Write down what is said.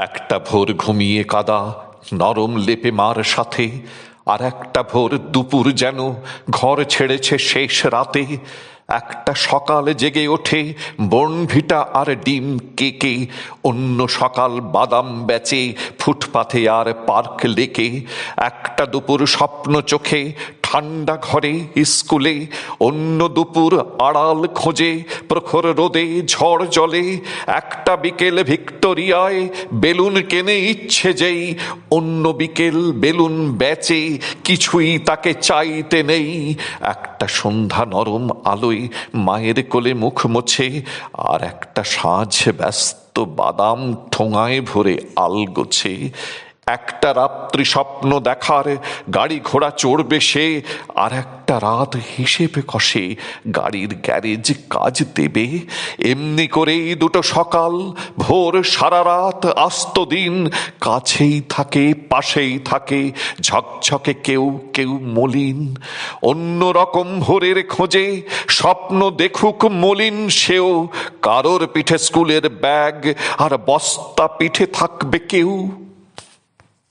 একটা ভোর ঘুমিয়ে কাদা, নরম লেপে মার সাথে, আর একটা ভোর দুপুর যেন ঘর ছেড়েছে শেষ রাতে একটা সকাল জেগে ওঠে বনভিটা আর ডিম কেকে, অন্য সকাল বাদাম বেচে ফুটপাথে আর পার্ক লেকে, একটা দুপুর স্বপ্ন চোখে, ঠান্ডা ঘরে, স্কুলে, অন্য দুপুর আড়াল খোঁজে, প্রখর রোদে, ঝড় জলে, একটা বিকেল ভিক্টোরিয়ায়, বেলুন কেনে ইচ্ছে যেই, অন্য বিকেল বেলুন বেচে, কিছুই তাকে চাইতে নেই, একটা সন্ধ্যা নরম আলোয় মায়ের কোলে মুখ মোছে আর একটা সাঁঝ ব্যস্ত বাদাম ঠোঙায় ভরে আল আলগোছে একটা রাত্রি স্বপ্ন দেখার, গাড়ি ঘোড়া চড়বে সে, আর একটা রাত হিসেবে কষে, গাড়ির গ্যারেজ কাজ দেবে। এমনি করেই দুটো সকাল, ভোর সারা রাত, আস্ত দিন, কাছেই থাকে, পাশেই থাকে, ঝকঝকে কেউ কেউ মলিন। অন্য রকম ভোরের খোঁজে, স্বপ্ন দেখুক মলিন সেও, কারোর পিঠে স্কুলের ব্যাগ, আর বস্তা পিঠে থাকবে কেউ।